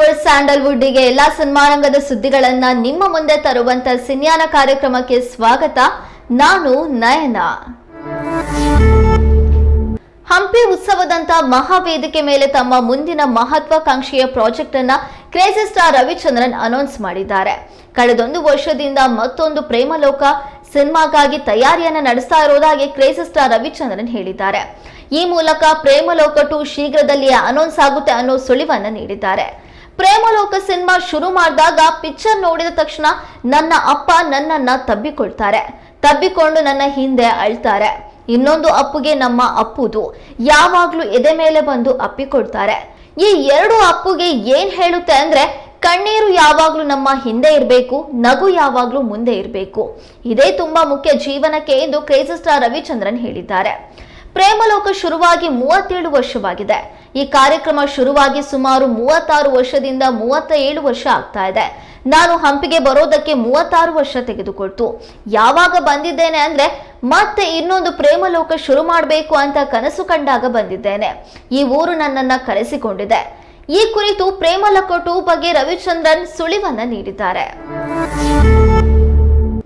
Universe ಸ್ಯಾಂಡಲ್ವುಡ್ಗೆ ಎಲ್ಲಾ ಸನ್ಮಾನಂಗದ ಸುದ್ದಿಗಳನ್ನ ನಿಮ್ಮ ಮುಂದೆ ತರುವಂತ ಸಿನ್ಯಾನ ಕಾರ್ಯಕ್ರಮಕ್ಕೆ ಸ್ವಾಗತ. ನಾನು ನಯನ. ಹಂಪಿ ಉತ್ಸವದಂತ ಮಹಾವೇದಿಕೆ ಮೇಲೆ ತಮ್ಮ ಮುಂದಿನ ಮಹತ್ವಾಕಾಂಕ್ಷೆಯ ಪ್ರಾಜೆಕ್ಟ್ ಅನ್ನ ಕ್ರೇಜಿ ಸ್ಟಾರ್ ರವಿಚಂದ್ರನ್ ಅನೌನ್ಸ್ ಮಾಡಿದ್ದಾರೆ. ಕಳೆದೊಂದು ವರ್ಷದಿಂದ ಮತ್ತೊಂದು ಪ್ರೇಮಲೋಕ ಸಿನಿಮಾಗಾಗಿ ತಯಾರಿಯನ್ನ ನಡೆಸ್ತಾ ಇರೋದಾಗಿ ಕ್ರೇಜಿ ಸ್ಟಾರ್ ರವಿಚಂದ್ರನ್ ಹೇಳಿದ್ದಾರೆ. ಈ ಮೂಲಕ ಪ್ರೇಮಲೋಕ ಟು ಶೀಘ್ರದಲ್ಲಿಯೇ ಅನೌನ್ಸ್ ಆಗುತ್ತೆ ಅನ್ನೋ ಸುಳಿವನ್ನ ನೀಡಿದ್ದಾರೆ. ಪ್ರೇಮಲೋಕ ಸಿನಿಮಾ ಶುರು ಮಾಡಿದಾಗ ಪಿಕ್ಚರ್ ನೋಡಿದ ತಕ್ಷಣ ನನ್ನ ಅಪ್ಪ ನನ್ನನ್ನ ತಬ್ಬಿಕೊಳ್ತಾರೆ. ತಬ್ಬಿಕೊಂಡು ನನ್ನ ಹಿಂದೆ ಅಳ್ತಾರೆ. ಇನ್ನೊಂದು ಅಪ್ಪುಗೆ ನಮ್ಮ ಅಪ್ಪುದು. ಯಾವಾಗ್ಲೂ ಎದೆ ಮೇಲೆ ಬಂದು ಅಪ್ಪಿಕೊಡ್ತಾರೆ ಈ ಎರಡು ಅಪ್ಪುಗೆ ಏನ್ ಹೇಳುತ್ತೆ ಅಂದ್ರೆ, ಕಣ್ಣೀರು ಯಾವಾಗ್ಲೂ ನಮ್ಮ ಹಿಂದೆ ಇರಬೇಕು, ನಗು ಯಾವಾಗ್ಲೂ ಮುಂದೆ ಇರಬೇಕು. ಇದೇ ತುಂಬಾ ಮುಖ್ಯ ಜೀವನಕ್ಕೆ ಎಂದು ಕ್ರೇಜಿ ಸ್ಟಾರ್ ರವಿಚಂದ್ರನ್ ಹೇಳಿದ್ದಾರೆ. ಪ್ರೇಮಲೋಕ ಶುರುವಾಗಿ ಮೂವತ್ತೇಳು ವರ್ಷವಾಗಿದೆ. ಈ ಕಾರ್ಯಕ್ರಮ ಶುರುವಾಗಿ ಸುಮಾರು ಮೂವತ್ತಾರು ವರ್ಷದಿಂದ ಮೂವತ್ತ ಏಳು ವರ್ಷ ಆಗ್ತಾ ಇದೆ. ನಾನು ಹಂಪಿಗೆ ಬರೋದಕ್ಕೆ ಮೂವತ್ತಾರು ವರ್ಷ ತೆಗೆದುಕೊಳ್ತು. ಯಾವಾಗ ಬಂದಿದ್ದೇನೆ ಅಂದ್ರೆ ಮತ್ತೆ ಇನ್ನೊಂದು ಪ್ರೇಮಲೋಕ ಶುರು ಮಾಡಬೇಕು ಅಂತ ಕನಸು ಕಂಡಾಗ ಬಂದಿದ್ದೇನೆ. ಈ ಊರು ನನ್ನನ್ನ ಕರೆಸಿಕೊಂಡಿದೆ. ಈ ಕುರಿತು ಪ್ರೇಮಲೋಕ ಟೂ ಬಗ್ಗೆ ರವಿಚಂದ್ರನ್ ಸುಳಿವನ್ನ ನೀಡಿದ್ದಾರೆ.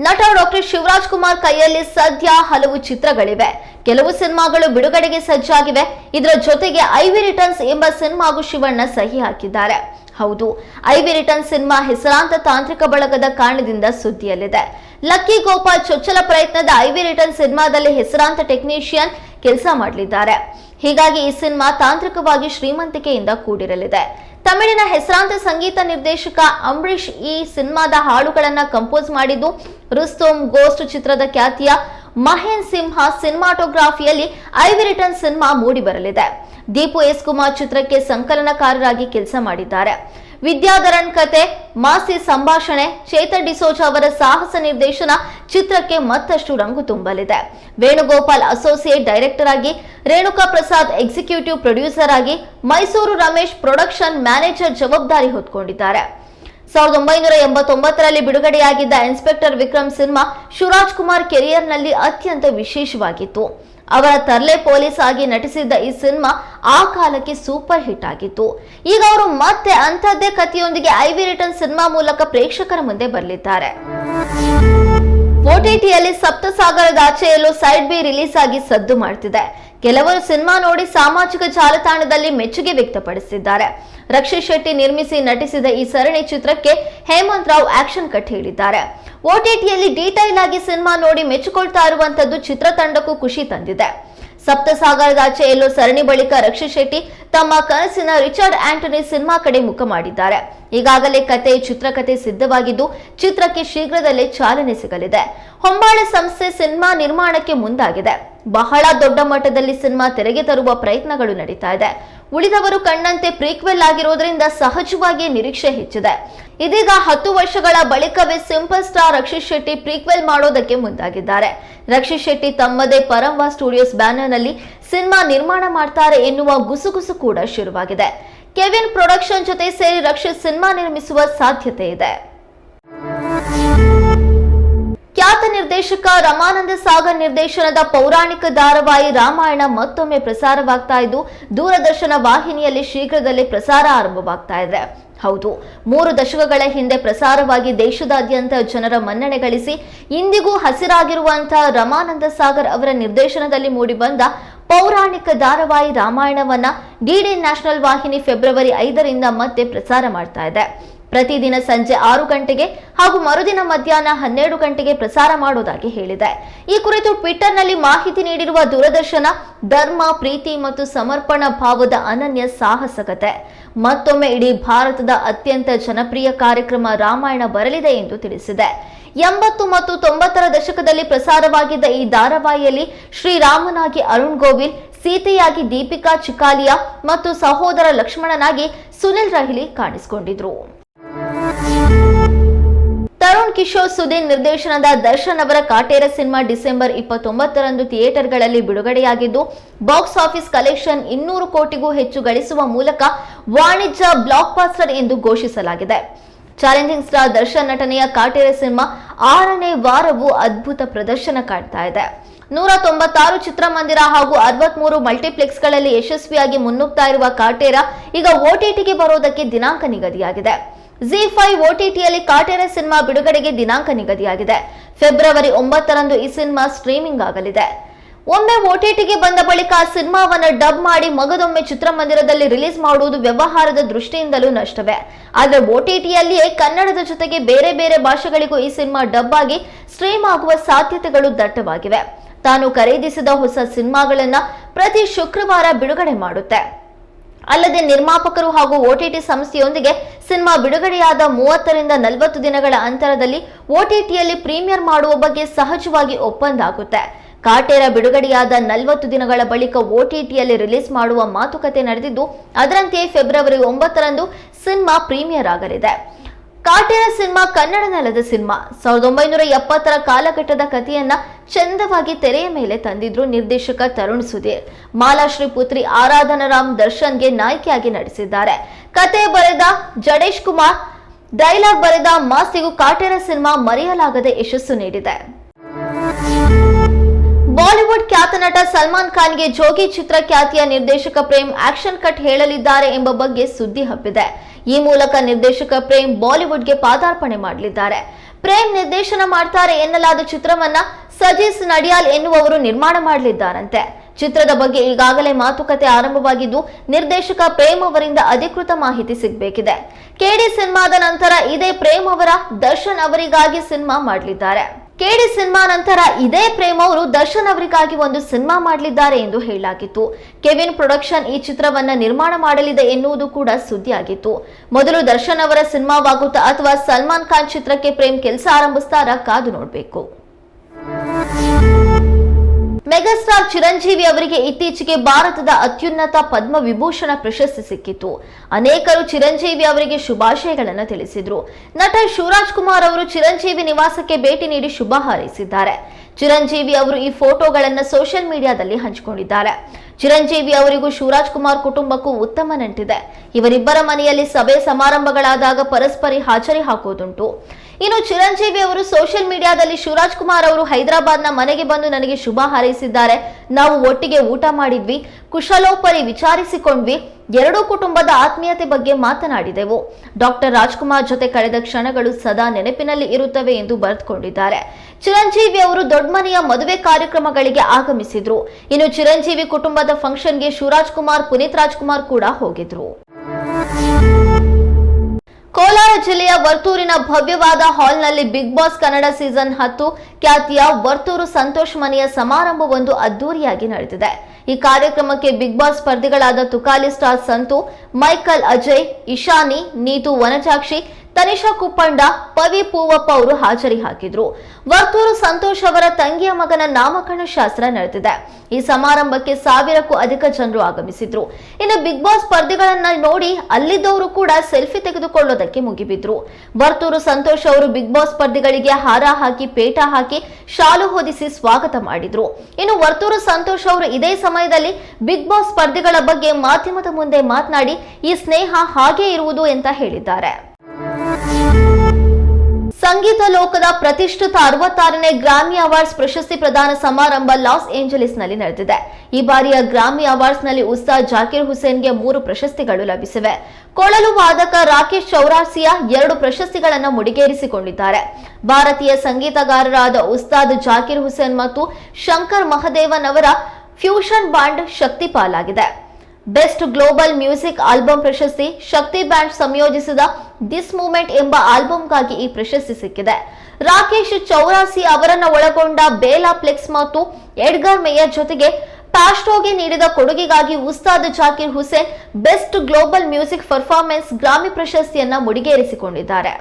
ನಟ ಡಾಕ್ಟರ್ ಶಿವರಾಜ್ ಕುಮಾರ್ ಕೈಯಲ್ಲಿ ಸದ್ಯ ಹಲವು ಚಿತ್ರಗಳಿವೆ. ಕೆಲವು ಸಿನಿಮಾಗಳು ಬಿಡುಗಡೆಗೆ ಸಜ್ಜಾಗಿವೆ. ಇದರ ಜೊತೆಗೆ ಐವಿ ರಿಟರ್ನ್ಸ್ ಎಂಬ ಸಿನಿಮಾಗೂ ಶಿವಣ್ಣ ಸಹಿ ಹಾಕಿದ್ದಾರೆ. ಹೌದು, ಐವಿ ರಿಟರ್ನ್ ಸಿನಿಮಾ ಹೆಸರಾಂತ ತಾಂತ್ರಿಕ ಬಳಗದ ಕಾರಣದಿಂದ ಸುದ್ದಿಯಲ್ಲಿದೆ. ಲಕ್ಕಿ ಗೋಪಾಲ್ ಚೊಚ್ಚಲ ಪ್ರಯತ್ನದ ಐವಿ ರಿಟರ್ನ್ ಸಿನಿಮಾದಲ್ಲಿ ಹೆಸರಾಂತ ಟೆಕ್ನಿಷಿಯನ್ ಕೆಲಸ ಮಾಡಲಿದ್ದಾರೆ. ಹೀಗಾಗಿ ಈ ಸಿನಿಮಾ ತಾಂತ್ರಿಕವಾಗಿ ಶ್ರೀಮಂತಿಕೆಯಿಂದ ಕೂಡಿರಲಿದೆ. ತಮಿಳಿನ ಹೆಸರಾಂತ ಸಂಗೀತ ನಿರ್ದೇಶಕ ಅಂಬರೀಷ್ ಈ ಸಿನಿಮಾದ ಹಾಡುಗಳನ್ನ ಕಂಪೋಸ್ ಮಾಡಿದ್ದು ರುಸ್ತೋಮ್ ಗೋಸ್ಟ್ ಚಿತ್ರದ ಖ್ಯಾತಿಯ ಮಹೇನ್ ಸಿಂಹ ಸಿನಿಮಾಟೋಗ್ರಾಫಿಯಲ್ಲಿ ಐವಿ ರಿಟರ್ನ್ ಸಿನಿಮಾ ಮೂಡಿ ಬರಲಿದೆ ದೀಪು ಎಸ್ ಕುಮಾರ್ ಚಿತ್ರಕ್ಕೆ ಸಂಕಲನಕಾರರಾಗಿ ಕೆಲಸ ಮಾಡಿದ್ದಾರೆ. ವಿದ್ಯಾಧರನ್ ಕತೆ, ಮಾಸಿ ಸಂಭಾಷಣೆ ಚೇತನ್ ಡಿಸೋಜ ಅವರ ಸಾಹಸ ನಿರ್ದೇಶನ ಚಿತ್ರಕ್ಕೆ ಮತ್ತಷ್ಟು ರಂಗು ತುಂಬಲಿದೆ. ವೇಣುಗೋಪಾಲ್ ಅಸೋಸಿಯೇಟ್ ಡೈರೆಕ್ಟರ್ ಆಗಿ, ರೇಣುಕಾ ಪ್ರಸಾದ್ ಎಕ್ಸಿಕ್ಯೂಟಿವ್ ಪ್ರೊಡ್ಯೂಸರ್ ಆಗಿ, ಮೈಸೂರು ರಮೇಶ್ ಪ್ರೊಡಕ್ಷನ್ ಮ್ಯಾನೇಜರ್ ಜವಾಬ್ದಾರಿ ಹೊತ್ಕೊಂಡಿದ್ದಾರೆ. ಸಾವಿರದ ಒಂಬೈನೂರ ಎಂಬತ್ತೊಂಬತ್ತರಲ್ಲಿ ಬಿಡುಗಡೆಯಾಗಿದ್ದ ಇನ್ಸ್ಪೆಕ್ಟರ್ ವಿಕ್ರಮ್ ಸಿನಿಮಾ ಶಿವರಾಜ್ ಕುಮಾರ್ ಕೆರಿಯರ್ನಲ್ಲಿ ಅತ್ಯಂತ ವಿಶೇಷವಾಗಿತ್ತು. ಅವರ ತರ್ಲೆ ಪೊಲೀಸ್ ಆಗಿ ನಟಿಸಿದ್ದ ಈ ಸಿನಿಮಾ ಆ ಕಾಲಕ್ಕೆ ಸೂಪರ್ ಹಿಟ್ ಆಗಿತ್ತು. ಈಗ ಅವರು ಮತ್ತೆ ಅಂಥದ್ದೇ ಕಥೆಯೊಂದಿಗೆ ಐವಿ ರಿಟರ್ನ್ ಸಿನಿಮಾ ಮೂಲಕ ಪ್ರೇಕ್ಷಕರ ಮುಂದೆ ಬರಲಿದ್ದಾರೆ. ಓಟಿಟಿಯಲ್ಲಿ ಸಪ್ತಸಾಗರದ ಆಚೆಯಲ್ಲೂ ಸೈಡ್ ಬಿ ರಿಲೀಸ್ ಆಗಿ ಸದ್ದು ಮಾಡ್ತಿದೆ. ಕೆಲವರು ಸಿನಿಮಾ ನೋಡಿ ಸಾಮಾಜಿಕ ಜಾಲತಾಣದಲ್ಲಿ ಮೆಚ್ಚುಗೆ ವ್ಯಕ್ತಪಡಿಸಿದ್ದಾರೆ. ರಕ್ಷಿತ್ ಶೆಟ್ಟಿ ನಿರ್ಮಿಸಿ ನಟಿಸಿದ ಈ ಸರಣಿ ಚಿತ್ರಕ್ಕೆ ಹೇಮಂತ್ ರಾವ್ ಆಕ್ಷನ್ ಕಟ್ ಹೇಳಿದ್ದಾರೆ. ಓಟಿಟಿಯಲ್ಲಿ ಡೀಟೈಲ್ ಆಗಿ ಸಿನಿಮಾ ನೋಡಿ ಮೆಚ್ಚುಕೊಳ್ತಾ ಇರುವಂತದ್ದು ಚಿತ್ರತಂಡಕ್ಕೂ ಖುಷಿ ತಂದಿದೆ. ಸಪ್ತಸಾಗರದಾಚೆ ಎಲ್ಲೋ ಸರಣಿ ಬಳಿಕ ರಕ್ಷಿತ್ ಶೆಟ್ಟಿ ತಮ್ಮ ಕನಸಿನ ರಿಚರ್ಡ್ ಆಂಟನಿ ಸಿನಿಮಾ ಕಡೆ ಮುಖ ಮಾಡಿದ್ದಾರೆ. ಈಗಾಗಲೇ ಕತೆ, ಚಿತ್ರಕತೆ ಸಿದ್ಧವಾಗಿದ್ದು ಚಿತ್ರಕ್ಕೆ ಶೀಘ್ರದಲ್ಲೇ ಚಾಲನೆ ಸಿಗಲಿದೆ. ಹೊಂಬಾಳ ಸಂಸ್ಥೆ ಸಿನಿಮಾ ನಿರ್ಮಾಣಕ್ಕೆ ಮುಂದಾಗಿದೆ. ಬಹಳ ದೊಡ್ಡ ಮಟ್ಟದಲ್ಲಿ ಸಿನಿಮಾ ತೆರೆಗೆ ತರುವ ಪ್ರಯತ್ನಗಳು ನಡೀತಾ ಇದೆ. ಉಳಿದವರು ಕಣ್ಣಂತೆ ಪ್ರೀಕ್ವೆಲ್ ಆಗಿರೋದ್ರಿಂದ ಸಹಜವಾಗಿ ನಿರೀಕ್ಷೆ ಹೆಚ್ಚಿದೆ. ಇದೀಗ ಹತ್ತು ವರ್ಷಗಳ ಬಳಿಕವೇ simple star Rakshit Shetty prequel ಮಾಡೋದಕ್ಕೆ ಮುಂದಾಗಿದ್ದಾರೆ. ರಕ್ಷಿತ್ ಶೆಟ್ಟಿ ತಮ್ಮದೇ ಪರಂವಾ ಸ್ಟುಡಿಯೋಸ್ ಬ್ಯಾನರ್ನಲ್ಲಿ ಸಿನಿಮಾ ನಿರ್ಮಾಣ ಮಾಡ್ತಾರೆ ಎನ್ನುವ ಗುಸುಗುಸು ಕೂಡ ಶುರುವಾಗಿದೆ. ಕೆವಿನ್ ಪ್ರೊಡಕ್ಷನ್ ಜೊತೆ ಸೇರಿ ರಕ್ಷಿತ್ ಸಿನಿಮಾ ನಿರ್ಮಿಸುವ ಸಾಧ್ಯತೆ ಇದೆ. ಖ್ಯಾತ ನಿರ್ದೇಶಕ ರಮಾನಂದ ಸಾಗರ್ ನಿರ್ದೇಶನದ ಪೌರಾಣಿಕ ಧಾರಾವಾಹಿ ರಾಮಾಯಣ ಮತ್ತೊಮ್ಮೆ ಪ್ರಸಾರವಾಗ್ತಾ ಇದ್ದು, ದೂರದರ್ಶನ ವಾಹಿನಿಯಲ್ಲಿ ಶೀಘ್ರದಲ್ಲೇ ಪ್ರಸಾರ ಆರಂಭವಾಗ್ತಾ ಇದೆ. ಹೌದು, ಮೂರು ದಶಕಗಳ ಹಿಂದೆ ಪ್ರಸಾರವಾಗಿ ದೇಶದಾದ್ಯಂತ ಜನರ ಮನ್ನಣೆ ಗಳಿಸಿ, ಇಂದಿಗೂ ಹಸಿರಾಗಿರುವಂತಹ ರಮಾನಂದ ಸಾಗರ್ ಅವರ ನಿರ್ದೇಶನದಲ್ಲಿ ಮೂಡಿಬಂದ ಪೌರಾಣಿಕ ಧಾರಾವಾಹಿ ರಾಮಾಯಣವನ್ನ ಡಿಡಿ ನ್ಯಾಷನಲ್ ವಾಹಿನಿ ಫೆಬ್ರವರಿ ಐದರಿಂದ ಮತ್ತೆ ಪ್ರಸಾರ ಮಾಡ್ತಾ ಇದೆ. ಪ್ರತಿದಿನ ಸಂಜೆ ಆರು ಗಂಟೆಗೆ ಹಾಗೂ ಮರುದಿನ ಮಧ್ಯಾಹ್ನ ಹನ್ನೆರಡು ಗಂಟೆಗೆ ಪ್ರಸಾರ ಮಾಡೋದಾಗಿ ಹೇಳಿದೆ. ಈ ಕುರಿತು ಟ್ವಿಟ್ಟರ್ನಲ್ಲಿ ಮಾಹಿತಿ ನೀಡಿರುವ ದೂರದರ್ಶನ, ಧರ್ಮ, ಪ್ರೀತಿ ಮತ್ತು ಸಮರ್ಪಣಾ ಭಾವದ ಅನನ್ಯ ಸಾಹಸಕತೆ. ಮತ್ತೊಮ್ಮೆ ಇಡೀ ಭಾರತದ ಅತ್ಯಂತ ಜನಪ್ರಿಯ ಕಾರ್ಯಕ್ರಮ ರಾಮಾಯಣ ಬರಲಿದೆ ಎಂದು ತಿಳಿಸಿದೆ. ಎಂಬತ್ತು ಮತ್ತು ತೊಂಬತ್ತರ ದಶಕದಲ್ಲಿ ಪ್ರಸಾರವಾಗಿದ್ದ ಈ ಧಾರಾವಾಹಿಯಲ್ಲಿ ಶ್ರೀರಾಮನಾಗಿ ಅರುಣ್ ಗೋವಿಲ್, ಸೀತೆಯಾಗಿ ದೀಪಿಕಾ ಚಿಕಾಲಿಯಾ ಮತ್ತು ಸಹೋದರ ಲಕ್ಷ್ಮಣನಾಗಿ ಸುನಿಲ್ ರಹಿಲಿ ಕಾಣಿಸಿಕೊಂಡಿದ್ರು. ತರುಣ್ ಕಿಶೋರ್ ಸುದೀನ್ ನಿರ್ದೇಶನದ ದರ್ಶನ್ ಅವರ ಕಾಟೇರ ಸಿನಿಮಾ ಡಿಸೆಂಬರ್ ಇಪ್ಪತ್ತೊಂಬತ್ತರಂದು ಥಿಯೇಟರ್ಗಳಲ್ಲಿ ಬಿಡುಗಡೆಯಾಗಿದ್ದು, ಬಾಕ್ಸ್ ಆಫೀಸ್ ಕಲೆಕ್ಷನ್ ಇನ್ನೂರು ಕೋಟಿಗೂ ಹೆಚ್ಚು ಗಳಿಸುವ ಮೂಲಕ ವಾಣಿಜ್ಯ ಬ್ಲಾಕ್ ಪಾಸ್ಟರ್ ಎಂದು ಘೋಷಿಸಲಾಗಿದೆ. ಚಾಲೆಂಜಿಂಗ್ ಸ್ಟಾರ್ ದರ್ಶನ್ ನಟನೆಯ ಕಾಟೇರ ಸಿನಿಮಾ ಆರನೇ ವಾರವೂ ಅದ್ಭುತ ಪ್ರದರ್ಶನ ಕಾಣ್ತಾ ಇದೆ. ನೂರ ತೊಂಬತ್ತಾರು ಚಿತ್ರಮಂದಿರ ಹಾಗೂ ಅರವತ್ಮೂರು ಮಲ್ಟಿಪ್ಲೆಕ್ಸ್ಗಳಲ್ಲಿ ಯಶಸ್ವಿಯಾಗಿ ಮುನ್ನುಗ್ತಾ ಇರುವ ಕಾಟೇರ ಈಗ ಓಟಿಟಿಗೆ ಬರೋದಕ್ಕೆ ದಿನಾಂಕ ನಿಗದಿಯಾಗಿದೆ. ಜಿ ಫೈವ್ ಓಟಿಟಿಯಲ್ಲಿ ಕಾಟೇರ ಸಿನಿಮಾ ಬಿಡುಗಡೆಗೆ ದಿನಾಂಕ ನಿಗದಿಯಾಗಿದೆ. ಫೆಬ್ರವರಿ ಒಂಬತ್ತರಂದು ಈ ಸಿನಿಮಾ ಸ್ಟ್ರೀಮಿಂಗ್ ಆಗಲಿದೆ. ಒಮ್ಮೆ ಓಟಿಟಿಗೆ ಬಂದ ಬಳಿಕ ಆ ಸಿನಿಮಾವನ್ನ ಡಬ್ ಮಾಡಿ ಮಗದೊಮ್ಮೆ ಚಿತ್ರಮಂದಿರದಲ್ಲಿ ರಿಲೀಸ್ ಮಾಡುವುದು ವ್ಯವಹಾರದ ದೃಷ್ಟಿಯಿಂದಲೂ ನಷ್ಟವೇ. ಆದರೆ ಓಟಿಟಿಯಲ್ಲಿಯೇ ಕನ್ನಡದ ಜೊತೆಗೆ ಬೇರೆ ಬೇರೆ ಭಾಷೆಗಳಿಗೂ ಈ ಸಿನಿಮಾ ಡಬ್ ಆಗಿ ಸ್ಟ್ರೀಮ್ ಆಗುವ ಸಾಧ್ಯತೆಗಳು ದಟ್ಟವಾಗಿವೆ. ತಾನು ಖರೀದಿಸಿದ ಹೊಸ ಸಿನಿಮಾಗಳನ್ನು ಪ್ರತಿ ಶುಕ್ರವಾರ ಬಿಡುಗಡೆ ಮಾಡುತ್ತೆ. ಅಲ್ಲದೆ ನಿರ್ಮಾಪಕರು ಹಾಗೂ ಓಟಿಟಿ ಸಂಸ್ಥೆಯೊಂದಿಗೆ ಸಿನಿಮಾ ಬಿಡುಗಡೆಯಾದ ಮೂವತ್ತರಿಂದ ನಲವತ್ತು ದಿನಗಳ ಅಂತರದಲ್ಲಿ ಓಟಿಟಿಯಲ್ಲಿ ಪ್ರೀಮಿಯರ್ ಮಾಡುವ ಬಗ್ಗೆ ಸಹಜವಾಗಿ ಒಪ್ಪಂದ ಆಗುತ್ತೆ ಕಾಟೇರ ಬಿಡುಗಡೆಯಾದ ನಲವತ್ತು ದಿನಗಳ ಬಳಿಕ ಓಟಿಟಿಯಲ್ಲಿ ರಿಲೀಸ್ ಮಾಡುವ ಮಾತುಕತೆ ನಡೆದಿದ್ದು, ಅದರಂತೆಯೇ ಫೆಬ್ರವರಿ ಒಂಬತ್ತರಂದು ಸಿನಿಮಾ ಪ್ರೀಮಿಯರ್ ಆಗಲಿದೆ. ಕಾಟೇರ ಸಿನಿಮಾ ಕನ್ನಡ ನೆಲದ ಸಿನಿಮಾ. ಸಾವಿರದ ಒಂಬೈನೂರ ಎಪ್ಪತ್ತರ ಕಾಲಘಟ್ಟದ ಕಥೆಯನ್ನ ಚಂದವಾಗಿ ತೆರೆಯ ಮೇಲೆ ತಂದಿದ್ರು ನಿರ್ದೇಶಕ ತರುಣ್ ಸುಧೀರ್. ಮಾಲಾಶ್ರೀ ಪುತ್ರಿ ಆರಾಧನರಾಮ್ ದರ್ಶನ್ಗೆ ನಾಯಕಿಯಾಗಿ ನಟಿಸಿದ್ದಾರೆ. ಕತೆ ಬರೆದ ಜಡೇಶ್ ಕುಮಾರ್, ಡೈಲಾಗ್ ಬರೆದ ಮಾಸ್ತಿಗೂ ಕಾಟೇರ ಸಿನಿಮಾ ಮರೆಯಲಾಗದೆ ಯಶಸ್ಸು ನೀಡಿದೆ. ಬಾಲಿವುಡ್ ಖ್ಯಾತ ನಟ ಸಲ್ಮಾನ್ ಖಾನ್ಗೆ ಜೋಗಿ ಚಿತ್ರ ಖ್ಯಾತಿಯ ನಿರ್ದೇಶಕ ಪ್ರೇಮ್ ಆಕ್ಷನ್ ಕಟ್ ಹೇಳಲಿದ್ದಾರೆ ಎಂಬ ಬಗ್ಗೆ ಸುದ್ದಿ ಹಬ್ಬಿದೆ. ಈ ಮೂಲಕ ನಿರ್ದೇಶಕ ಪ್ರೇಮ್ ಬಾಲಿವುಡ್ಗೆ ಪಾದಾರ್ಪಣೆ ಮಾಡಲಿದ್ದಾರೆ. ಪ್ರೇಮ್ ನಿರ್ದೇಶನ ಮಾಡ್ತಾರೆ ಎನ್ನಲಾದ ಚಿತ್ರವನ್ನ ಸಜೀಸ್ ನಡಿಯಾಲ್ ಎನ್ನುವವರು ನಿರ್ಮಾಣ ಮಾಡಲಿದ್ದಾರಂತೆ. ಚಿತ್ರದ ಬಗ್ಗೆ ಈಗಾಗಲೇ ಮಾತುಕತೆ ಆರಂಭವಾಗಿದ್ದು, ನಿರ್ದೇಶಕ ಪ್ರೇಮ್ ಅವರಿಂದ ಅಧಿಕೃತ ಮಾಹಿತಿ ಸಿಗಬೇಕಿದೆ. ಕೆಡಿ ಸಿನಿಮಾದ ನಂತರ ಇದೇ ಪ್ರೇಮ್ ಅವರ ದರ್ಶನ್ ಅವರಿಗಾಗಿ ಸಿನಿಮಾ ಮಾಡಲಿದ್ದಾರೆ. ಕೆಡಿ ಸಿನಿಮಾ ನಂತರ ಇದೇ ಪ್ರೇಮ್ ಅವರು ದರ್ಶನ್ ಅವರಿಗಾಗಿ ಒಂದು ಸಿನಿಮಾ ಮಾಡಲಿದ್ದಾರೆ ಎಂದು ಹೇಳಲಾಗಿತ್ತು. ಕೆವಿನ್ ಪ್ರೊಡಕ್ಷನ್ ಈ ಚಿತ್ರವನ್ನ ನಿರ್ಮಾಣ ಮಾಡಲಿದೆ ಎನ್ನುವುದು ಕೂಡ ಸುದ್ದಿಯಾಗಿತ್ತು. ಮೊದಲು ದರ್ಶನ್ ಅವರ ಸಿನಿಮಾವಾಗುತ್ತಾ ಅಥವಾ ಸಲ್ಮಾನ್ ಖಾನ್ ಚಿತ್ರಕ್ಕೆ ಪ್ರೇಮ್ ಕೆಲಸ ಆರಂಭಿಸ್ತಾರ ಕಾದು ನೋಡಬೇಕು. ಮೆಗಾಸ್ಟಾರ್ ಚಿರಂಜೀವಿ ಅವರಿಗೆ ಇತ್ತೀಚೆಗೆ ಭಾರತದ ಅತ್ಯುನ್ನತ ಪದ್ಮ ವಿಭೂಷಣ ಪ್ರಶಸ್ತಿ ಸಿಕ್ಕಿತು ಅನೇಕರು ಚಿರಂಜೀವಿ ಅವರಿಗೆ ಶುಭಾಶಯಗಳನ್ನು ತಿಳಿಸಿದ್ರು. ನಟ ಶಿವರಾಜ್ ಕುಮಾರ್ ಅವರು ಚಿರಂಜೀವಿ ನಿವಾಸಕ್ಕೆ ಭೇಟಿ ನೀಡಿ ಶುಭ ಹಾರೈಸಿದ್ದಾರೆ. ಚಿರಂಜೀವಿ ಅವರು ಈ ಫೋಟೋಗಳನ್ನು ಸೋಷಿಯಲ್ ಮೀಡಿಯಾದಲ್ಲಿ ಹಂಚಿಕೊಂಡಿದ್ದಾರೆ. ಚಿರಂಜೀವಿ ಅವರಿಗೂ ಶಿವರಾಜ್ ಕುಮಾರ್ ಕುಟುಂಬಕ್ಕೂ ಉತ್ತಮ ನಂಟಿದೆ. ಇವರಿಬ್ಬರ ಮನೆಯಲ್ಲಿ ಸಭೆ ಸಮಾರಂಭಗಳಾದಾಗ ಪರಸ್ಪರಿ ಹಾಜರಿ ಹಾಕುವುದುಂಟು. ಇನ್ನು ಚಿರಂಜೀವಿ ಅವರು ಸೋಷಿಯಲ್ ಮೀಡಿಯಾದಲ್ಲಿ ಶಿವರಾಜ್ ಕುಮಾರ್ ಅವರು ಹೈದರಾಬಾದ್ನ ಮನೆಗೆ ಬಂದು ನನಗೆ ಶುಭ ಹಾರೈಸಿದ್ದಾರೆ. ನಾವು ಒಟ್ಟಿಗೆ ಊಟ ಮಾಡಿದ್ವಿ, ಕುಶಲೋಪರಿ ವಿಚಾರಿಸಿಕೊಂಡ್ವಿ, ಎರಡೂ ಕುಟುಂಬದ ಆತ್ಮೀಯತೆ ಬಗ್ಗೆ ಮಾತನಾಡಿದೆವು. ಡಾಕ್ಟರ್ ರಾಜ್ಕುಮಾರ್ ಜೊತೆ ಕಳೆದ ಕ್ಷಣಗಳು ಸದಾ ನೆನಪಿನಲ್ಲಿ ಇರುತ್ತವೆ ಎಂದು ಬರೆದುಕೊಂಡಿದ್ದಾರೆ. ಚಿರಂಜೀವಿ ಅವರು ದೊಡ್ಡಮನೆಯ ಮದುವೆ ಕಾರ್ಯಕ್ರಮಗಳಿಗೆ ಆಗಮಿಸಿದ್ರು. ಇನ್ನು ಚಿರಂಜೀವಿ ಕುಟುಂಬದ ಫಂಕ್ಷನ್ಗೆ ಶಿವರಾಜ್ ಕುಮಾರ್ ಪುನೀತ್ ರಾಜ್ಕುಮಾರ್ ಕೂಡ ಹೋಗಿದ್ರು. ಕೋಲಾರ ಜಿಲ್ಲೆಯ ವರ್ತೂರಿನ ಭವ್ಯವಾದ ಹಾಲ್ನಲ್ಲಿ ಬಿಗ್ ಬಾಸ್ ಕನ್ನಡ ಸೀಸನ್ ಹತ್ತು ಖ್ಯಾತಿಯ ವರ್ತೂರು ಸಂತೋಷ್ ಮನೆಯ ಸಮಾರಂಭವೊಂದು ಅದ್ದೂರಿಯಾಗಿ ನಡೆದಿದೆ. ಈ ಕಾರ್ಯಕ್ರಮಕ್ಕೆ ಬಿಗ್ ಬಾಸ್ ಸ್ಪರ್ಧಿಗಳಾದ ತುಕಾಲಿ ಸ್ಟಾರ್ ಸಂತು, ಮೈಕಲ್ ಅಜಯ್, ಇಶಾನಿ, ನೀತು ವನಜಾಕ್ಷಿ ತನಿಷಾ ಕುಪ್ಪಂಡ ಪವಿ ಪೂವಪ್ಪ ಅವರು ಹಾಜರಿ ಹಾಕಿದ್ರು. ವರ್ತೂರು ಸಂತೋಷ್ ಅವರ ತಂಗಿಯ ಮಗನ ನಾಮಕರಣ ಶಾಸ್ತ್ರ ನಡೆದಿದೆ. ಈ ಸಮಾರಂಭಕ್ಕೆ ಸಾವಿರಕ್ಕೂ ಅಧಿಕ ಜನರು ಆಗಮಿಸಿದ್ರು. ಇನ್ನು ಬಿಗ್ ಬಾಸ್ ಸ್ಪರ್ಧಿಗಳನ್ನ ನೋಡಿ ಅಲ್ಲಿದ್ದವರು ಕೂಡ ಸೆಲ್ಫಿ ತೆಗೆದುಕೊಳ್ಳೋದಕ್ಕೆ ಮುಗಿಬಿದ್ರು. ವರ್ತೂರು ಸಂತೋಷ್ ಅವರು ಬಿಗ್ ಬಾಸ್ ಸ್ಪರ್ಧಿಗಳಿಗೆ ಹಾರ ಹಾಕಿ, ಪೇಟ ಹಾಕಿ, ಶಾಲು ಹೊದಿಸಿ ಸ್ವಾಗತ ಮಾಡಿದ್ರು. ಇನ್ನು ವರ್ತೂರು ಸಂತೋಷ್ ಅವರು ಇದೇ ಸಮಯದಲ್ಲಿ ಬಿಗ್ ಬಾಸ್ ಸ್ಪರ್ಧಿಗಳ ಬಗ್ಗೆ ಮಾಧ್ಯಮದ ಮುಂದೆ ಮಾತನಾಡಿ, ಈ ಸ್ನೇಹ ಹಾಗೇ ಇರುವುದು ಅಂತ ಹೇಳಿದ್ದಾರೆ. ಸಂಗೀತ ಲೋಕದ ಪ್ರತಿಷ್ಠಿತ ಅರವತ್ತಾರನೇ ಗ್ರಾಮಿ ಅವಾರ್ಡ್ಸ್ ಪ್ರಶಸ್ತಿ ಪ್ರದಾನ ಸಮಾರಂಭ ಲಾಸ್ ಏಂಜಲೀಸ್ನಲ್ಲಿ ನಡೆದಿದೆ. ಈ ಬಾರಿಯ ಗ್ರಾಮಿ ಅವಾರ್ಡ್ಸ್ನಲ್ಲಿ ಉಸ್ತಾ ಜಾಕಿರ್ ಹುಸೇನ್ಗೆ ಮೂರು ಪ್ರಶಸ್ತಿಗಳು ಲಭಿಸಿವೆ. ಕೊಳಲು ವಾದಕ ರಾಕೇಶ್ ಚೌರಾಸಿಯಾ ಎರಡು ಪ್ರಶಸ್ತಿಗಳನ್ನು ಮುಡಿಗೇರಿಸಿಕೊಂಡಿದ್ದಾರೆ. ಭಾರತೀಯ ಸಂಗೀತಗಾರರಾದ ಉಸ್ತಾದ್ ಜಾಕಿರ್ ಹುಸೇನ್ ಮತ್ತು ಶಂಕರ್ ಮಹದೇವನ್ ಅವರ ಫ್ಯೂಷನ್ ಬಾಂಡ್ ಶಕ್ತಿ ಪಾಲಾಗಿದೆ ಬೆಸ್ಟ್ ಗ್ಲೋಬಲ್ ಮ್ಯೂಸಿಕ್ ಆಲ್ಬಮ್ ಪ್ರಶಸ್ತಿ ಶಕ್ತಿ ಬ್ಯಾಂಡ್ ಸಂಯೋಜಿಸಿದ ದಿಸ್ ಮೂಮೆಂಟ್ ಎಂಬ ಆಲ್ಬಮ್ಗಾಗಿ ಈ ಪ್ರಶಸ್ತಿ ಸಿಕ್ಕಿದೆ. ರಾಕೇಶ್ ಚೌರಾಸಿ ಅವರನ್ನು ಒಳಗೊಂಡ ಬೇಲಾ ಫ್ಲೆಕ್ಸ್ ಮತ್ತು ಎಡ್ಗರ್ ಮೇಯರ್ ಜೊತೆಗೆ ಪ್ಯಾಸ್ಟೋಗೆ ನೀಡಿದ ಕೊಡುಗೆಗಾಗಿ Ustad Zakir Hussain best global music performance Grammy ಪ್ರಶಸ್ತಿಯನ್ನ ಮುಡಿಗೇರಿಸಿಕೊಂಡಿದ್ದಾರೆ.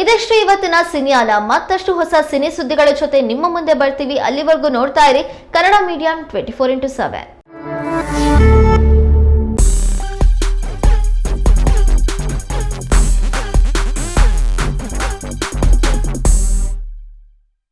ಇದಿಷ್ಟು ಇವತ್ತಿನ ಸಿನಿಯಾಲ ಮತ್ತಷ್ಟು ಹೊಸ ಸಿನಿ ಸುದ್ದಿಗಳ ಜೊತೆ ನಿಮ್ಮ ಮುಂದೆ ಬರ್ತೀವಿ. ಅಲ್ಲಿವರೆಗೂ ನೋಡ್ತಾ ಇರಿ. Kannada medium twenty four into seven